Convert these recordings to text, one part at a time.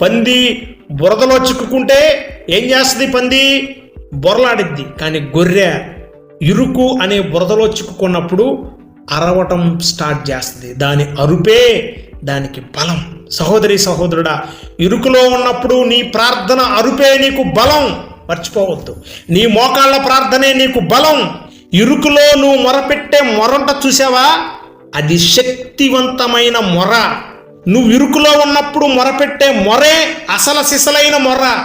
పంది బురదలో చిక్కుకుంటే ఏం చేస్తుంది పంది? బొరలాడిద్ది. కానీ గొర్రె ఇరుకు అనే బురదలో చిక్కుకున్నప్పుడు అరవటం స్టార్ట్ చేస్తుంది. దాని అరుపే దానికి బలం. సహోదరి సహోదరుడా ఇరుకులో ఉన్నప్పుడు నీ ప్రార్థన అరుపే నీకు బలం. మర్చిపోవద్దు. నీ మోకాళ్ళ ప్రార్థనే నీకు బలం. ఇరుకులో నువ్వు మొరపెట్టే మొరంట చూసావా? అది శక్తివంతమైన మొర. నువ్వు ఇరుకులో ఉన్నప్పుడు మొరపెట్టే మొరే అసల సిసలైన మొర.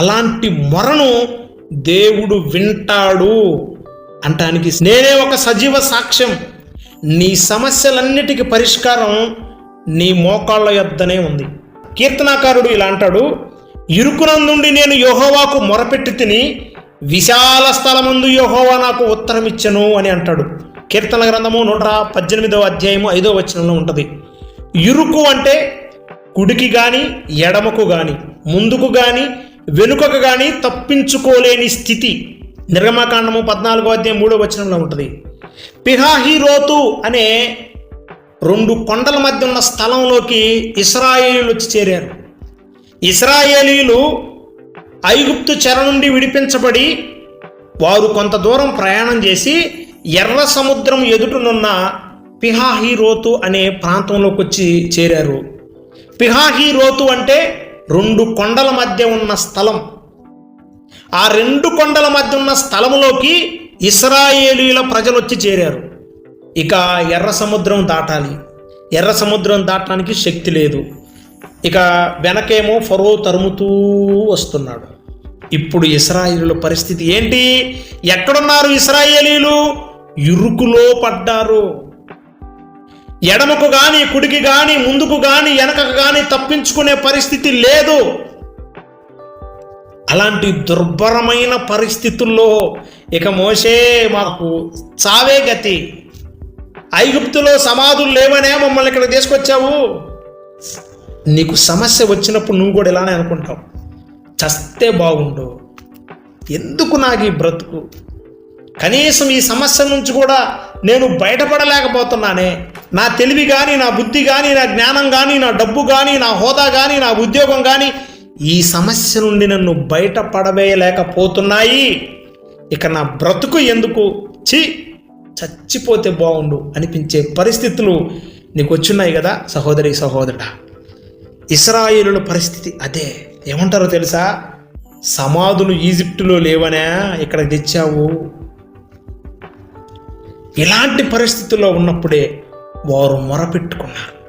అలాంటి మొరను దేవుడు వింటాడు అంటానికి నేనే ఒక సజీవ సాక్ష్యం. నీ సమస్యలన్నిటికీ పరిష్కారం నీ మోకాళ్ళ యొద్దనే ఉంది. కీర్తనాకారుడు ఇలా అంటాడు ఇరుకునందుండి నేను యోహోవాకు మొరపెట్టి తిని విశాల స్థలమందు యోహోవా నాకు ఉత్తరమిచ్చను అని అంటాడు. కీర్తన గ్రంథము నూట పద్దెనిమిదవ అధ్యాయము ఐదో వచనంలో ఉంటుంది. ఇరుకు అంటే కుడికి గాని ఎడమకు గాని ముందుకు గాని వెనుకకు గాని తప్పించుకోలేని స్థితి. నిర్గమకాండము పద్నాలుగో అధ్యాయం మూడో వచనంలో ఉంటుంది. పిహాహిరోతు అనే రెండు కొండల మధ్య ఉన్న స్థలంలోకి ఇస్రాయేలీలు వచ్చి చేరారు. ఇస్రాయేలీలు ఐగుప్తు చెర నుండి విడిపించబడి వారు కొంత దూరం ప్రయాణం చేసి ఎర్ర సముద్రం ఎదుటనున్న పిహాహీరోతు అనే ప్రాంతంలోకి వచ్చి చేరారు. పిహాహీరోతు అంటే రెండు కొండల మధ్య ఉన్న స్థలం. ఆ రెండు కొండల మధ్య ఉన్న స్థలంలోకి ఇస్రాయేలీల ప్రజలు వచ్చి చేరారు. ఇక ఎర్ర సముద్రం దాటాలి. ఎర్ర సముద్రం దాటడానికి శక్తి లేదు. ఇక వెనకేమో ఫరో తరుముతూ వస్తున్నాడు. ఇప్పుడు ఇస్రాయేలీల పరిస్థితి ఏంటి? ఎక్కడున్నారు ఇస్రాయేలీలు? ఇరుకులో పడ్డారు. ఎడమకు గాని కుడికి గాని ముందుకు గాని వెనకకు గాని తప్పించుకునే పరిస్థితి లేదు. అలాంటి దుర్భరమైన పరిస్థితుల్లో ఇక మోసే మాకు చావే గతి. ఐగుప్తులో సమాధులు లేవనే మమ్మల్ని ఇక్కడ తీసుకొచ్చావు. నీకు సమస్య వచ్చినప్పుడు నువ్వు కూడా ఇలానే అనుకుంటావు. చస్తే బాగుండు. ఎందుకు నాకు ఈ బ్రతుకు? కనీసం ఈ సమస్య నుంచి కూడా నేను బయటపడలేకపోతున్నానే. నా తెలివి కానీ నా బుద్ధి కానీ నా జ్ఞానం కానీ నా డబ్బు కానీ నా హోదా కానీ నా ఉద్యోగం కానీ ఈ సమస్య నుండి నన్ను బయటపడవేయలేకపోతున్నాయి. ఇక నా బ్రతుకు ఎందుకు? చి చచ్చిపోతే బాగుండు అనిపించే పరిస్థితులు నీకు వచ్చున్నాయి కదా సహోదరి సహోదరుడా. ఇస్రాయిలుల పరిస్థితి అదే. ఏమంటారో తెలుసా? సమాధులు ఈజిప్టులో లేవనే ఇక్కడ తెచ్చావు. ఇలాంటి పరిస్థితుల్లో ఉన్నప్పుడే వారు మొరపెట్టుకున్నారు.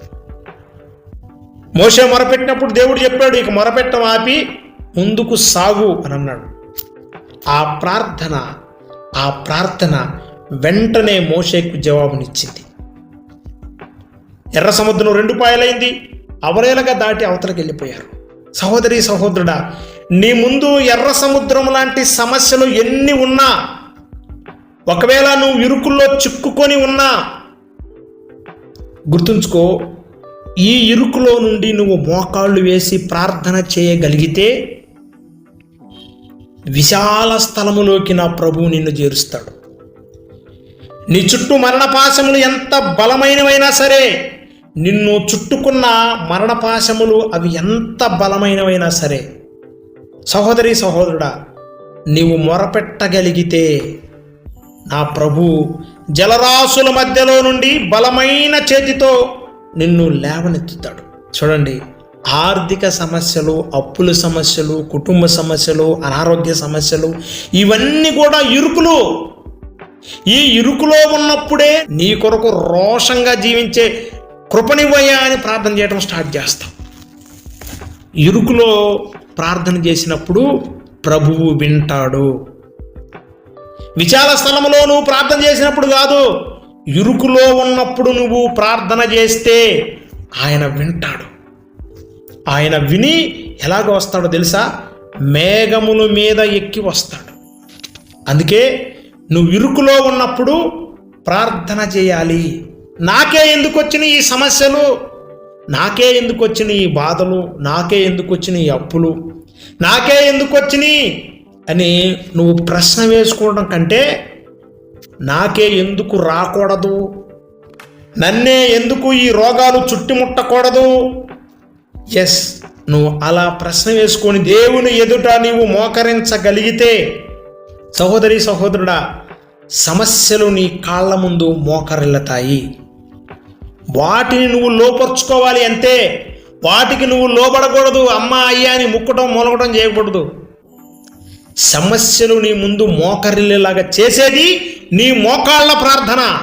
మోసే మొరపెట్టినప్పుడు దేవుడు చెప్పాడు ఇక మొరపెట్టం ఆపి ముందుకు సాగు అని అన్నాడు. ఆ ప్రార్థన ఆ ప్రార్థన వెంటనే మోషేకు జవాబునిచ్చింది. ఎర్ర సముద్రం రెండు పాయలైంది అవలేలగా దాటి అవతలకి వెళ్ళిపోయారు. సహోదరి సహోదరుడా నీ ముందు ఎర్ర సముద్రం లాంటి సమస్యలు ఎన్ని ఉన్నా ఒకవేళ నువ్వు ఇరుకుల్లో చిక్కుకొని ఉన్నా గుర్తుంచుకో ఈ ఇరుకులో నుండి నువ్వు మోకాళ్ళు వేసి ప్రార్థన చేయగలిగితే విశాల స్థలములోకి నా ప్రభువు నిన్ను చేరుస్తాడు. నీ చుట్టూ మరణపాశములు ఎంత బలమైనవైనా సరే నిన్ను చుట్టుకున్న మరణపాశములు అవి ఎంత బలమైనవైనా సరే సహోదరి సహోదరుడా నీవు మొరపెట్టగలిగితే నా ప్రభు జలరాశుల మధ్యలో నుండి బలమైన చేతితో నిన్ను లేవనెత్తుతాడు. చూడండి ఆర్థిక సమస్యలు అప్పుల సమస్యలు కుటుంబ సమస్యలు అనారోగ్య సమస్యలు ఇవన్నీ కూడా ఇరుకులు. ఈ ఇరుకులో ఉన్నప్పుడే నీ కొరకు రోషంగా జీవించే కృపనివ్వయ్యా అని ప్రార్థన చేయడం స్టార్ట్ చేస్తాం. ఇరుకులో ప్రార్థన చేసినప్పుడు ప్రభువు వింటాడు. విశాల స్థలంలో నువ్వు ప్రార్థన చేసినప్పుడు కాదు ఇరుకులో ఉన్నప్పుడు నువ్వు ప్రార్థన చేస్తే ఆయన వింటాడు. ఆయన విని ఎలాగ వస్తాడో తెలుసా? మేఘముల మీద ఎక్కి వస్తాడు. అందుకే నువ్వు ఇరుకులో ఉన్నప్పుడు ప్రార్థన చేయాలి. నాకే ఎందుకు వచ్చిన ఈ సమస్యలు? నాకే ఎందుకు వచ్చిన ఈ బాధలు? నాకే ఎందుకు వచ్చిన ఈ అప్పులు? నాకే ఎందుకు వచ్చినాయి అని నువ్వు ప్రశ్న వేసుకోవడం కంటే నాకే ఎందుకు రాకూడదు? నన్నే ఎందుకు ఈ రోగాలు చుట్టుముట్టకూడదు? ఎస్ నువ్వు అలా ప్రశ్న వేసుకొని దేవుని ఎదుట నీవు మోకరించగలిగితే సహోదరి సహోదరుడా సమస్యలు నీ కాళ్ళ ముందు మోకరిల్లుతాయి. వాటిని నువ్వు లోపరుచుకోవాలి అంతే వాటికి నువ్వు లోబడకూడదు. అమ్మ అయ్యా అని ముక్కటం మూలగటం చేయకూడదు. సమస్యలు నీ ముందు మోకరిల్లేలాగా చేసేది నీ మోకాళ్ళ ప్రార్థన.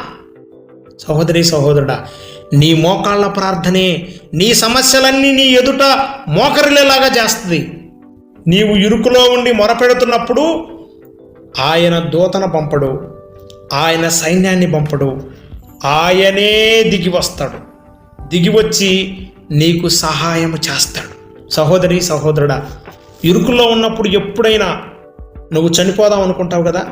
సహోదరి సహోదరుడా నీ మోకాళ్ళ ప్రార్థనే నీ సమస్యలన్నీ నీ ఎదుట మోకరిల్లేలాగా చేస్తుంది. నీవు ఇరుకులో ఉండి మొరపెడుతున్నప్పుడు ఆయన దూతన పంపడు ఆయన సైన్యాన్ని పంపడు ఆయనే దిగి వస్తాడు దిగి వచ్చి నీకు సహాయం చేస్తాడు. సహోదరి సహోదరుడా ఇరుకులో ఉన్నప్పుడు ఎప్పుడైనా నువ్వు చనిపోదాం అనుకుంటావు కదా?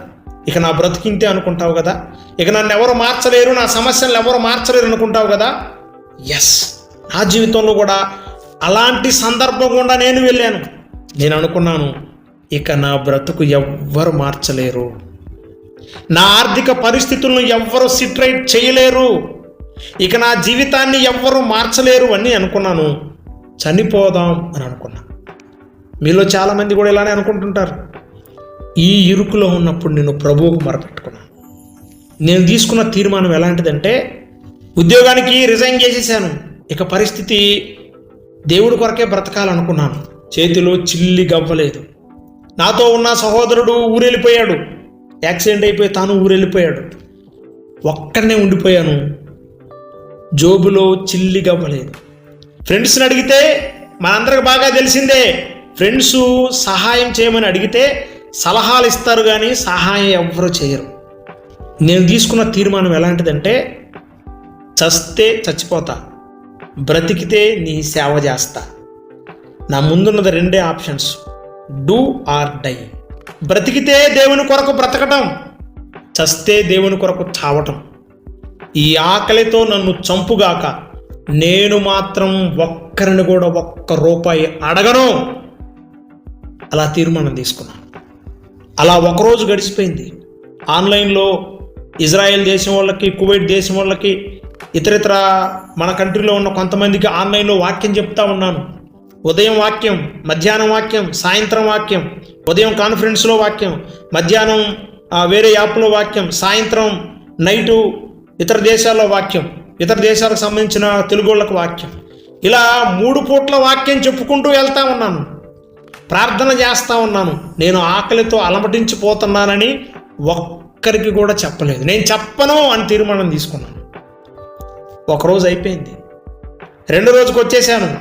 ఇక నా బ్రతికింతే అనుకుంటావు కదా? ఇక నన్ను ఎవరు మార్చలేరు నా సమస్యలను ఎవరు మార్చలేరు అనుకుంటావు కదా? ఎస్ నా జీవితంలో కూడా అలాంటి సందర్భం గుండా నేను వెళ్ళాను. నేను అనుకున్నాను ఇక నా బ్రతుకు ఎవ్వరు మార్చలేరు. నా ఆర్థిక పరిస్థితులను ఎవ్వరు సిట్రైట్ చేయలేరు. ఇక నా జీవితాన్ని ఎవ్వరు మార్చలేరు అని అనుకున్నాను. చనిపోదాం అని అనుకున్నా. మీలో చాలామంది కూడా ఇలానే అనుకుంటుంటారు. ఈ ఇరుకులో ఉన్నప్పుడు నేను ప్రభువుకు మొరపెట్టుకున్నాను. నేను తీసుకున్న తీర్మానం ఎలాంటిదంటే ఉద్యోగానికి రిజైన్ చేసేసాను. ఇక పరిస్థితి దేవుడి కొరకే బ్రతకాలనుకున్నాను. చేతిలో చిల్లి గవ్వలేదు. నాతో ఉన్న సహోదరుడు ఊరెళ్ళిపోయాడు. యాక్సిడెంట్ అయిపోయి తాను ఊరెళ్ళిపోయాడు. ఒక్కడనే ఉండిపోయాను. జోబులో చిల్లి గవ్వలేదు. ఫ్రెండ్స్ని అడిగితే మనందరికి బాగా తెలిసిందే ఫ్రెండ్స్ సహాయం చేయమని అడిగితే సలహాలు ఇస్తారు కానీ సహాయం ఎవ్వరూ చేయరు. నేను తీసుకున్న తీర్మానం ఎలాంటిదంటే చస్తే చచ్చిపోతా బ్రతికితే నీ సేవ చేస్తా. నా ముందున్నది రెండే ఆప్షన్స్. Do or die. బ్రతికితే దేవుని కొరకు బ్రతకటం చస్తే దేవుని కొరకు చావటం. ఈ ఆకలితో నన్ను చంపుగాక నేను మాత్రం ఒక్కరిని కూడా ఒక్క రూపాయి అడగను. అలా తీర్మానం తీసుకున్నాను. అలా ఒకరోజు గడిచిపోయింది. ఆన్లైన్లో ఇజ్రాయెల్ దేశం వాళ్ళకి కువైట్ దేశం వాళ్ళకి ఇతరితర మన కంట్రీలో ఉన్న కొంతమందికి ఆన్లైన్లో వాక్యం చెప్తా ఉన్నాను. ఉదయం వాక్యం మధ్యాహ్నం వాక్యం సాయంత్రం వాక్యం ఉదయం కాన్ఫరెన్స్లో వాక్యం మధ్యాహ్నం వేరే యాప్లో వాక్యం సాయంత్రం నైటు ఇతర దేశాల్లో వాక్యం ఇతర దేశాలకు సంబంధించిన తెలుగు వాళ్ళకు వాక్యం. ఇలా మూడు పూట్ల వాక్యం చెప్పుకుంటూ వెళ్తా ఉన్నాను. ప్రార్థన చేస్తూ ఉన్నాను. నేను ఆకలితో అలమటించిపోతున్నానని ఒక్కరికి కూడా చెప్పలేదు. నేను చెప్పను అని తీర్మానం తీసుకున్నాను. ఒకరోజు అయిపోయింది. రెండు రోజుకి వచ్చేసాను.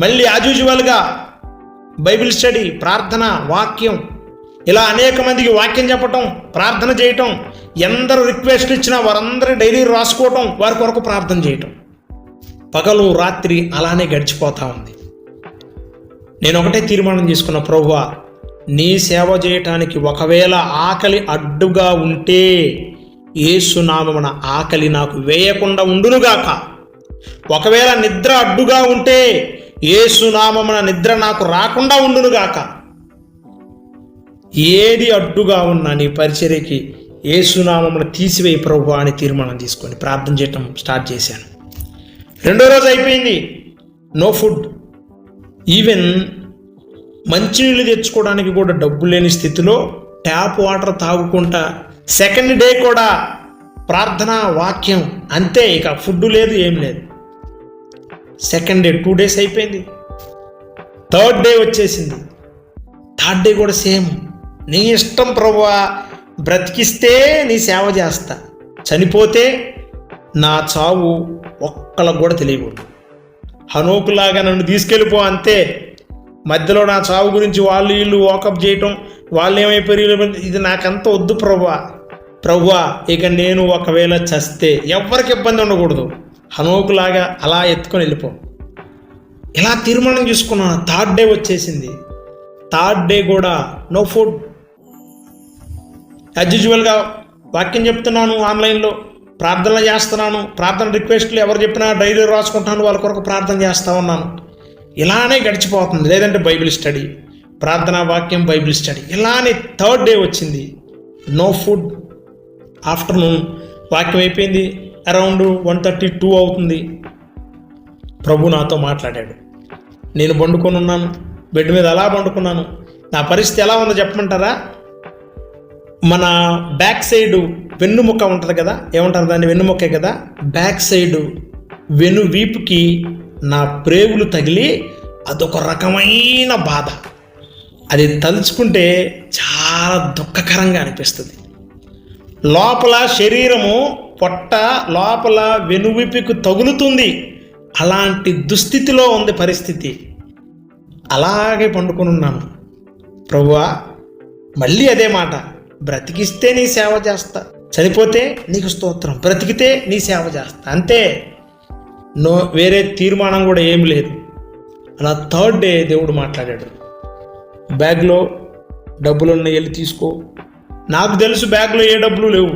మళ్ళీ యాజ్ యూజువల్గా బైబిల్ స్టడీ ప్రార్థన వాక్యం ఇలా అనేక మందికి వాక్యం చెప్పటం ప్రార్థన చేయటం ఎందరు రిక్వెస్ట్ ఇచ్చినా వారందరూ డైలీ రాసుకోవటం వారి కొరకు ప్రార్థన చేయటం. పగలు రాత్రి అలానే గడిచిపోతూ ఉంది. నేను ఒకటే తీర్మానం చేసుకున్న ప్రభువా నీ సేవ చేయటానికి ఒకవేళ ఆకలి అడ్డుగా ఉంటే ఏసునామమున ఆకలి నాకు వేయకుండా ఉండునుగాక. ఒకవేళ నిద్ర అడ్డుగా ఉంటే ఏసునామమున నిద్ర నాకు రాకుండా ఉండునుగాక. ఏది అడ్డుగా ఉన్నా నీ పరిచర్యకి ఏసునామమున తీసివేయి ప్రభు అని తీర్మానం తీసుకొని ప్రార్థన చేయటం స్టార్ట్ చేశాను. రెండో రోజు అయిపోయింది. No food. ఈవెన్ మంచినీళ్ళు తెచ్చుకోవడానికి కూడా డబ్బు లేని స్థితిలో ట్యాప్ వాటర్ తాగుకుంటా సెకండ్ డే కూడా ప్రార్థన వాక్యం అంతే ఇక ఫుడ్ లేదు ఏం లేదు. సెకండ్ డే టూ డేస్ అయిపోయింది. థర్డ్ డే వచ్చేసింది. థర్డ్ డే కూడా సేమ్ నీ ఇష్టం ప్రభువా బ్రతికిస్తే నీ సేవ చేస్తా. చనిపోతే నా చావు ఒక్కళ్ళకు కూడా తెలియకూడదు. హనోకులాగా నన్ను తీసుకెళ్ళిపో అంతే. మధ్యలో నా చావు గురించి వాళ్ళు వీళ్ళు వాకప్ చేయటం వాళ్ళు ఏమైపోయారు ఇది నాకంత వద్దు ప్రభువా ప్రభువా ఇక నేను ఒకవేళ చస్తే ఎవ్వరికి ఇబ్బంది ఉండకూడదు. హనోకులాగా అలా ఎత్తుకొని వెళ్ళిపో. ఇలా తీర్మానం చేసుకున్నాను. థర్డ్ డే వచ్చేసింది. థర్డ్ డే కూడా నో ఫుడ్ యాజ్ యూజువల్గా వాక్యం చెప్తున్నాను ఆన్లైన్లో. ప్రార్థనలు చేస్తున్నాను. ప్రార్థన రిక్వెస్ట్లు ఎవరు చెప్పినా డైరీ రాసుకుంటాను వాళ్ళ కొరకు ప్రార్థన చేస్తూ ఉన్నాను. ఇలానే గడిచిపోతుంది. లేదంటే బైబిల్ స్టడీ ప్రార్థనా వాక్యం బైబిల్ స్టడీ. ఇలానే థర్డ్ డే వచ్చింది. No food afternoon. వాక్యం అయిపోయింది. అరౌండ్ వన్ థర్టీ టూ అవుతుంది. ప్రభు నాతో మాట్లాడాడు. నేను పండుకొని ఉన్నాను. బెడ్ మీద అలా పండుకున్నాను నా పరిస్థితి ఎలా ఉందో చెప్పమంటారా? మన బ్యాక్ సైడ్ వెన్నుముక్క ఉంటుంది కదా? ఏమంటారు దాన్ని? వెన్నుముక్కే కదా? బ్యాక్ సైడ్ వెను వీపుకి నా ప్రేగులు తగిలి అదొక రకమైన బాధ. అది తలుచుకుంటే చాలా దుఃఖకరంగా అనిపిస్తుంది. లోపల శరీరము పొట్ట లోపల వెనువిపుకు తగులుతుంది. అలాంటి దుస్థితిలో ఉంది పరిస్థితి. అలాగే పండుకొని ఉన్నాను. ప్రభువా మళ్ళీ అదే మాట. బ్రతికిస్తే నీ సేవ చేస్తా. చనిపోతే నీకు స్తోత్రం. బ్రతికితే నీ సేవ చేస్తా. అంతే. నో వేరే తీర్మానం కూడా ఏం లేదు. అలా థర్డ్ డే దేవుడు మాట్లాడాడు. బ్యాగ్లో డబ్బులు ఉన్నాయి వెళ్ళి తీసుకో. నాకు తెలుసు బ్యాగ్లో ఏ డబ్బులు లేవు.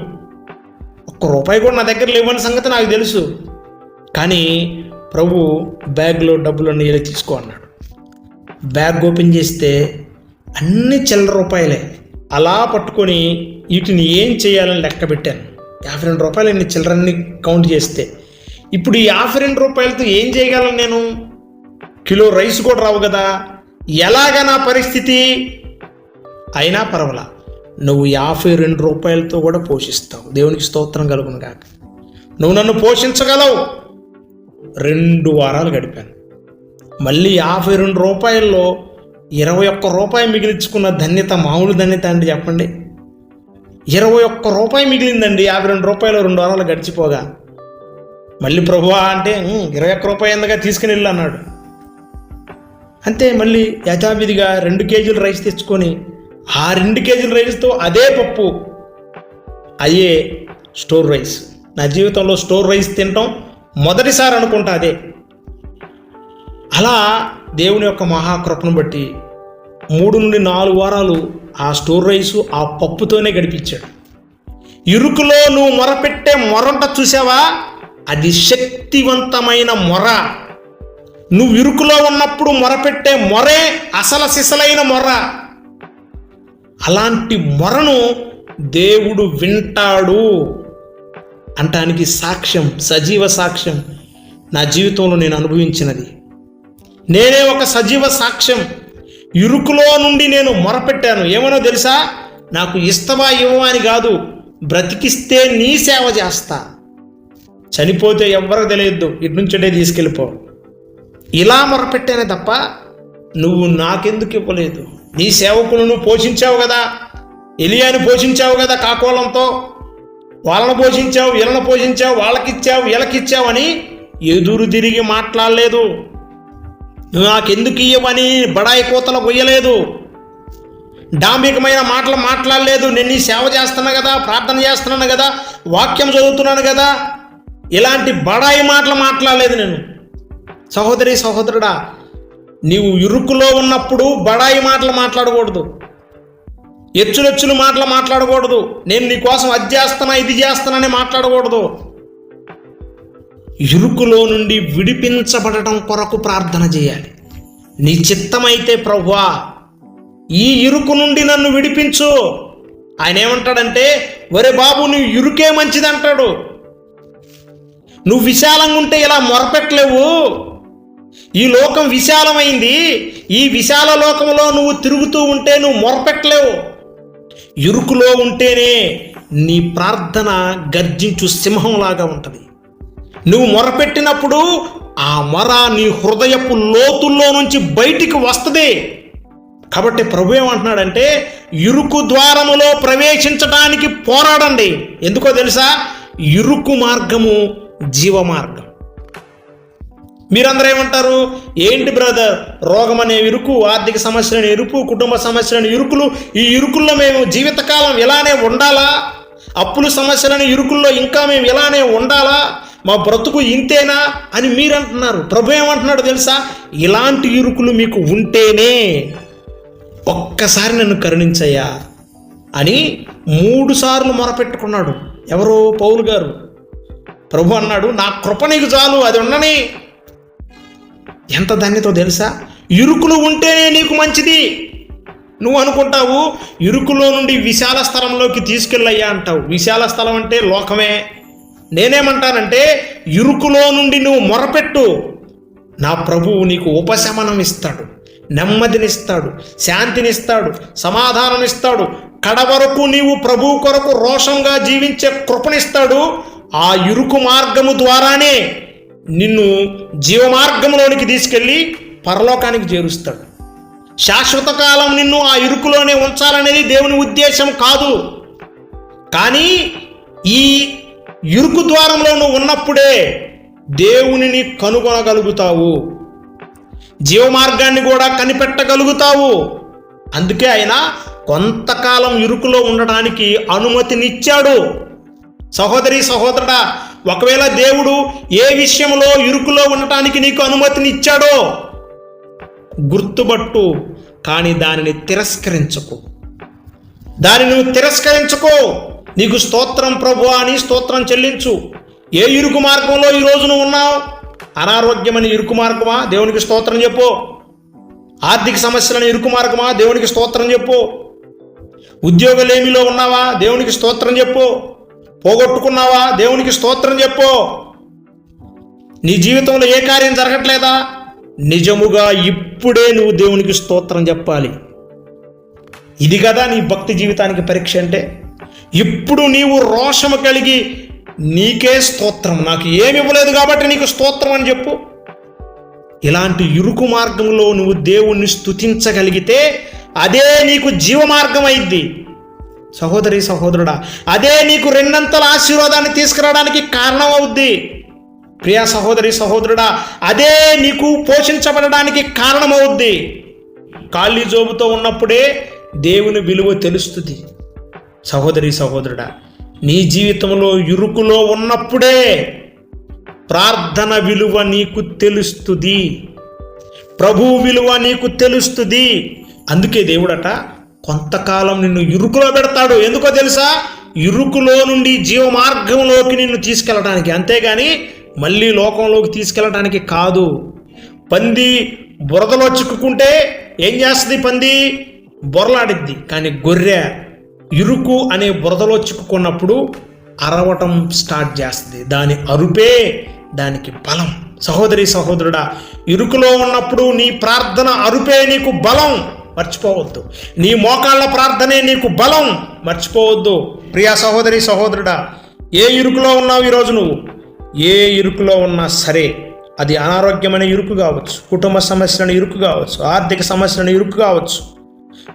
ఒక్క రూపాయి కూడా నా దగ్గర లేవని సంగతి నాకు తెలుసు. కానీ ప్రభు బ్యాగ్లో డబ్బులు వెళ్ళి తీసుకో అన్నాడు. బ్యాగ్ ఓపెన్ చేస్తే అన్ని చిల్లర రూపాయలే. అలా పట్టుకొని వీటిని ఏం చేయాలని లెక్క పెట్టాను. యాభై రెండు రూపాయలు అన్ని చిల్లరన్ని కౌంట్ చేస్తే. ఇప్పుడు ఈ యాభై రెండు రూపాయలతో ఏం చేయగలను నేను? కిలో రైస్ కూడా రావు కదా. ఎలాగ నా పరిస్థితి? అయినా పర్వాలా నువ్వు యాభై రెండు రూపాయలతో కూడా పోషిస్తావు. దేవునికి స్తోత్రం కలుగును కాక నువ్వు నన్ను పోషించగలవు. రెండు వారాలు గడిపాను. మళ్ళీ యాభై రెండు రూపాయల్లో ఇరవై ఒక్క రూపాయి మిగిలించుకున్న ధన్యత మామూలు ధన్యత అండి చెప్పండి. ఇరవై ఒక్క రూపాయి మిగిలిందండి యాభై రెండు రూపాయలు రెండు వారాలు గడిచిపోగా. మళ్ళీ ప్రభువా అంటే ఇరవై ఒక్క రూపాయి ఎందుగా తీసుకుని వెళ్ళు అన్నాడు. అంతే మళ్ళీ యథావిధిగా రెండు కేజీలు రైస్ తెచ్చుకొని ఆ రెండు కేజీల రైస్తో అదే పప్పు అయ్యే స్టోర్ రైస్. నా జీవితంలో స్టోర్ రైస్ తినటం మొదటిసారి అనుకుంటా అదే. అలా దేవుని యొక్క మహాకృపను బట్టి మూడు నుండి నాలుగు వారాలు ఆ స్టోర్ రైసు ఆ పప్పుతోనే గడిపించాడు. ఇరుకులో నువ్వు మొరపెట్టే మొరంట చూసావా? అది శక్తివంతమైన మొర. నువ్వు ఇరుకులో ఉన్నప్పుడు మొరపెట్టే మొరే అసల సిసలైన మొర. అలాంటి మొరను దేవుడు వింటాడు. అంటానికి సాక్ష్యం సజీవ సాక్ష్యం నా జీవితంలో నేను అనుభవించినది. నేనే ఒక సజీవ సాక్ష్యం. ఇరుకులో నుండి నేను మొరపెట్టాను. ఏమనో తెలుసా? నాకు ఇష్టమా ఇవ్వమా అని కాదు. బ్రతికిస్తే నీ సేవ చేస్తా. చనిపోతే ఎవ్వరికి తెలియద్దు. ఇటు నుంచే తీసుకెళ్ళిపో. ఇలా మొరపెట్టానే తప్ప నువ్వు నాకెందుకు ఇవ్వలేదు? నీ సేవకులను పోషించావు కదా. ఎలియాని పోషించావు కదా కాకోలంతో. వాళ్ళను పోషించావు వీళ్ళను పోషించావు వాళ్ళకిచ్చావు వీళ్ళకిచ్చావు అని ఎదురు తిరిగి మాట్లాడలేదు. నువ్వు నాకెందుకు ఇయ్యవని బడాయి కోతలు కొయ్యలేదు. డాంబికమైన మాటలు మాట్లాడలేదు. నేను నీ సేవ చేస్తున్నా కదా ప్రార్థన చేస్తున్నాను కదా వాక్యం చదువుతున్నాను కదా. ఇలాంటి బడాయి మాటలు మాట్లాడలేదు నేను. సహోదరి సహోదరుడా నీవు ఇరుకులో ఉన్నప్పుడు బడాయి మాటలు మాట్లాడకూడదు. ఎచ్చులెచ్చులు మాటలు మాట్లాడకూడదు. నేను నీ కోసం అది చేస్తున్నా ఇది చేస్తానని మాట్లాడకూడదు. ఇరుకులో నుండి విడిపించబడటం కొరకు ప్రార్థన చేయాలి. నీ చిత్తమైతే ప్రభువా ఈ ఇరుకు నుండి నన్ను విడిపించు. ఆయన ఏమంటాడంటే ఒరే బాబు నువ్వు ఇరుకే మంచిది అంటాడు నువ్వు విశాలంగా ఉంటే ఇలా మొరపెట్టలేవు. ఈ లోకం విశాలమైంది. ఈ విశాల లోకంలో నువ్వు తిరుగుతూ ఉంటే నువ్వు మొరపెట్టలేవు. ఇరుకులో ఉంటేనే నీ ప్రార్థన గర్జించు సింహంలాగా ఉంటుంది. నువ్వు మొరపెట్టినప్పుడు ఆ మొర నీ హృదయపు లోతుల్లో నుంచి బయటికి వస్తుంది. కాబట్టి ప్రభు ఏమంటున్నాడంటే ఇరుకు ద్వారములో ప్రవేశించడానికి పోరాడండి. ఎందుకో తెలుసా? ఇరుకు మార్గము జీవ మార్గం మీరందరూ ఏమంటారు? ఏంటి బ్రదర్? రోగం అనే ఇరుకు ఆర్థిక సమస్యలని ఇరుకు కుటుంబ సమస్యలను ఇరుకులు. ఈ ఇరుకుల్లో మేము జీవితకాలం ఇలానే ఉండాలా? అప్పుల సమస్యలని ఇరుకుల్లో ఇంకా మేము ఇలానే ఉండాలా? మా బ్రతుకు ఇంతేనా అని మీరు అంటున్నారు ప్రభు ఏమంటున్నాడు తెలుసా? ఇలాంటి ఇరుకులు మీకు ఉంటేనే ఒక్కసారి నన్ను కరుణించయ్యా అని మూడు సార్లు మొరపెట్టుకున్నాడు. ఎవరో? పౌలు గారు. ప్రభు అన్నాడు నా కృప నీకు చాలు అది ఉండని ఎంత ధన్యతో తెలుసా? ఇరుకులు ఉంటేనే నీకు మంచిది. నువ్వు అనుకుంటావు ఇరుకులో నుండి విశాల స్థలంలోకి తీసుకెళ్ళయ్యా అంటావు. విశాల స్థలం అంటే లోకమే. నేనేమంటానంటే ఇరుకులో నుండి నువ్వు మొరపెట్టు. నా ప్రభువు నీకు ఉపశమనం ఇస్తాడు నెమ్మదినిస్తాడు శాంతినిస్తాడు సమాధానమిస్తాడు. కడవరకు నీవు ప్రభువు కొరకు రోషంగా జీవించే కృపనిస్తాడు. ఆ ఇరుకు మార్గము ద్వారానే నిన్ను జీవమార్గంలోనికి తీసుకెళ్ళి పరలోకానికి చేరుస్తాడు. శాశ్వత కాలం నిన్ను ఆ ఇరుకులోనే ఉంచాలనేది దేవుని ఉద్దేశం కాదు. కానీ ఈ ఇరుకు ద్వారంలో నువ్వు ఉన్నప్పుడే దేవునిని కనుగొనగలుగుతావు. జీవమార్గాన్ని కూడా కనిపెట్టగలుగుతావు. అందుకే ఆయన కొంతకాలం ఇరుకులో ఉండడానికి అనుమతినిచ్చాడు. సహోదరి సహోదరుడా ఒకవేళ దేవుడు ఏ విషయంలో ఇరుకులో ఉండటానికి నీకు అనుమతినిచ్చాడో గుర్తుపట్టు కానీ దానిని తిరస్కరించకు. దానిని నువ్వు తిరస్కరించుకో. నీకు స్తోత్రం ప్రభు అని స్తోత్రం చెల్లించు. ఏ ఇరుకు మార్గంలో ఈ రోజు నువ్వు ఉన్నావు? అనారోగ్యమని ఇరుకు మార్గమా? దేవునికి స్తోత్రం చెప్పు. ఆర్థిక సమస్యలని ఇరుకు మార్గమా? దేవునికి స్తోత్రం చెప్పు. ఉద్యోగలేమిలో ఉన్నావా? దేవునికి స్తోత్రం చెప్పు. పోగొట్టుకున్నావా? దేవునికి స్తోత్రం చెప్పు. నీ జీవితంలో ఏ కార్యం జరగట్లేదా? నిజముగా ఇప్పుడే నువ్వు దేవునికి స్తోత్రం చెప్పాలి. ఇది కదా నీ భక్తి జీవితానికి పరీక్ష అంటే? ఇప్పుడు నీవు రోషము కలిగి నీకే స్తోత్రం. నాకు ఏమి ఇవ్వలేదు కాబట్టి నీకు స్తోత్రం అని చెప్పు. ఇలాంటి ఇరుకు మార్గంలో నువ్వు దేవుణ్ణి స్తుతించగలిగితే అదే నీకు జీవమార్గం అయింది. సహోదరి సహోదరుడా అదే నీకు రెండంతల ఆశీర్వాదాన్ని తీసుకురావడానికి కారణం అవుద్ది. ప్రియా సహోదరి సహోదరుడా అదే నీకు పోషించబడడానికి కారణమవుద్ది ఖాళీ జోబుతో ఉన్నప్పుడే దేవుని విలువ తెలుస్తుంది. సహోదరి సహోదరుడా నీ జీవితంలో ఇరుకులో ఉన్నప్పుడే ప్రార్థన విలువ నీకు తెలుస్తుంది. ప్రభు విలువ నీకు తెలుస్తుంది. అందుకే దేవుడట కొంతకాలం నిన్ను ఇరుకులో పెడతాడు. ఎందుకో తెలుసా? ఇరుకులో నుండి జీవ మార్గంలోకి నిన్ను తీసుకెళ్ళడానికి అంతేగాని మళ్ళీ లోకంలోకి తీసుకెళ్ళడానికి కాదు. పంది బురదలో చిక్కుకుంటే ఏం చేస్తుంది పంది? బొరలాడిద్ది కానీ గొర్రె ఇరుకు అనే బురదలో చిక్కుకున్నప్పుడు అరవటం స్టార్ట్ చేస్తుంది. దాని అరుపే దానికి బలం. సహోదరి సహోదరుడా ఇరుకులో ఉన్నప్పుడు నీ ప్రార్థన అరుపే నీకు బలం. మర్చిపోవద్దు. నీ మోకాళ్ళ ప్రార్థనే నీకు బలం. మర్చిపోవద్దు. ప్రియా సహోదరి సహోదరుడా ఏ ఇరుకులో ఉన్నావు ఈరోజు నువ్వు? ఏ ఇరుకులో ఉన్నా సరే అది అనారోగ్యమైన ఇరుకు కావచ్చు కుటుంబ సమస్యలను ఇరుకు కావచ్చు ఆర్థిక సమస్యలను ఇరుకు కావచ్చు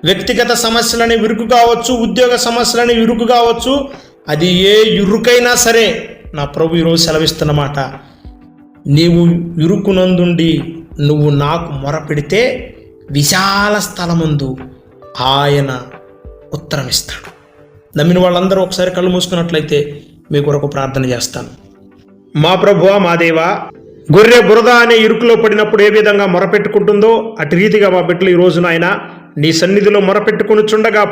వ్యక్తిగత సమస్యలని ఇరుకు కావచ్చు ఉద్యోగ సమస్యలని ఇరుకు కావచ్చు అది ఏ ఇరుకైనా సరే నా ప్రభు ఈరోజు సెలవిస్తున్నమాట నీవు ఇరుకునందుండి నువ్వు నాకు మొరపెడితే విశాల స్థలముందు ఆయన ఉత్తరమిస్తాడు. నమ్మిన వాళ్ళందరూ ఒకసారి కళ్ళు మూసుకున్నట్లయితే మీ కొరకు ప్రార్థన చేస్తాను. మా ప్రభువా మా దేవా గొర్రె బురద అనే ఇరుకులో పడినప్పుడు ఏ విధంగా మొరపెట్టుకుంటుందో అటు రీతిగా మా బిడ్డలు ఈ రోజున నీ సన్నిధిలో మొరపెట్టుకుని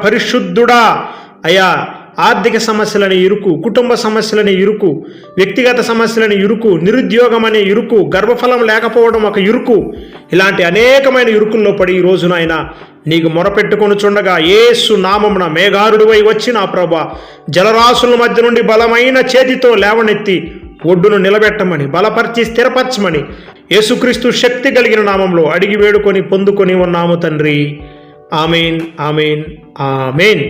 పరిశుద్ధుడా. అయా ఆర్థిక సమస్యలని ఇరుకు కుటుంబ సమస్యలని ఇరుకు వ్యక్తిగత సమస్యలని ఇరుకు నిరుద్యోగం అనే ఇరుకు గర్భఫలం లేకపోవడం ఒక ఇరుకు. ఇలాంటి అనేకమైన ఇరుకుల్లో పడి ఈ రోజున నీకు మొరపెట్టుకొని చుండగా ఏసు నామమున మేఘారుడివై వచ్చి నా ప్రభా జలరాశుల మధ్య నుండి బలమైన చేతితో లేవనెత్తి ఒడ్డును నిలబెట్టమని బలపరిచి స్థిరపరచమని యేసుక్రీస్తు శక్తి కలిగిన నామంలో అడిగి వేడుకొని పొందుకొని ఉన్నాము తండ్రి. ஆமேன் ஆமேன் ஆமேன்